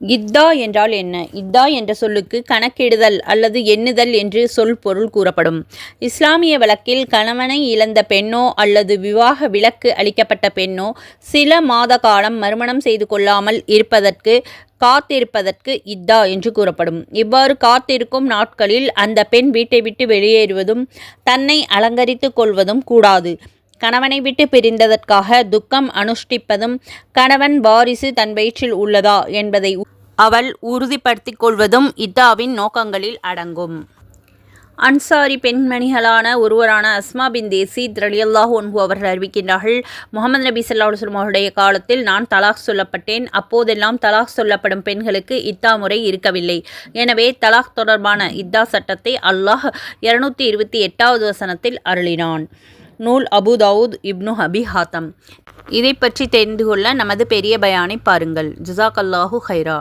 இத்தா என்றால் என்ன? இத்தா என்ற சொல்லுக்கு கணக்கிடுதல் அல்லது எண்ணுதல் என்று சொல் பொருள் கூறப்படும். இஸ்லாமிய வழக்கில் கணவனை இழந்த பெண்ணோ அல்லது விவாக விலக்கு அளிக்கப்பட்ட பெண்ணோ சில மாத காலம் மறுமணம் செய்து கொள்ளாமல் இருப்பதற்கு காத்திருப்பதற்கு இத்தா என்று கூறப்படும். இவ்வாறு காத்திருக்கும் நாட்களில் அந்த பெண் வீட்டை விட்டு வெளியேறுவதும் தன்னை அலங்கரித்து கொள்வதும் கூடாது. கணவனை விட்டு பிரிந்ததற்காக துக்கம் அனுஷ்டிப்பதும் கணவன் வாரிசு தன் வயிற்றில் உள்ளதா என்பதை அவள் உறுதிப்படுத்திக் கொள்வதும் இத்தாவின் நோக்கங்களில் அடங்கும். அன்சாரி பெண்மணிகளான ஒருவரான அஸ்மா பின் தேசித் ரலியல்லாஹு ஒன்பு அவர்கள் அறிவிக்கின்றார்கள் முகமது நபி சல்லா அலுவலம் அவருடைய காலத்தில் நான் தலாக் சொல்லப்பட்டேன் அப்போதெல்லாம் தலாக் சொல்லப்படும் பெண்களுக்கு இத்தா முறை இருக்கவில்லை. எனவே தலாக் தொடர்பான இத்தா சட்டத்தை அல்லாஹ் இருநூத்தி இருபத்தி எட்டாவது வசனத்தில் அருளினான். நூல் அபுதாவூத் இப்னு ஹபி ஹாத்தம். இதை பற்றி தெரிந்து கொள்ள நமது பெரிய பயானை பாருங்கள். ஜுசாக் அல்லாஹூ ஹைரா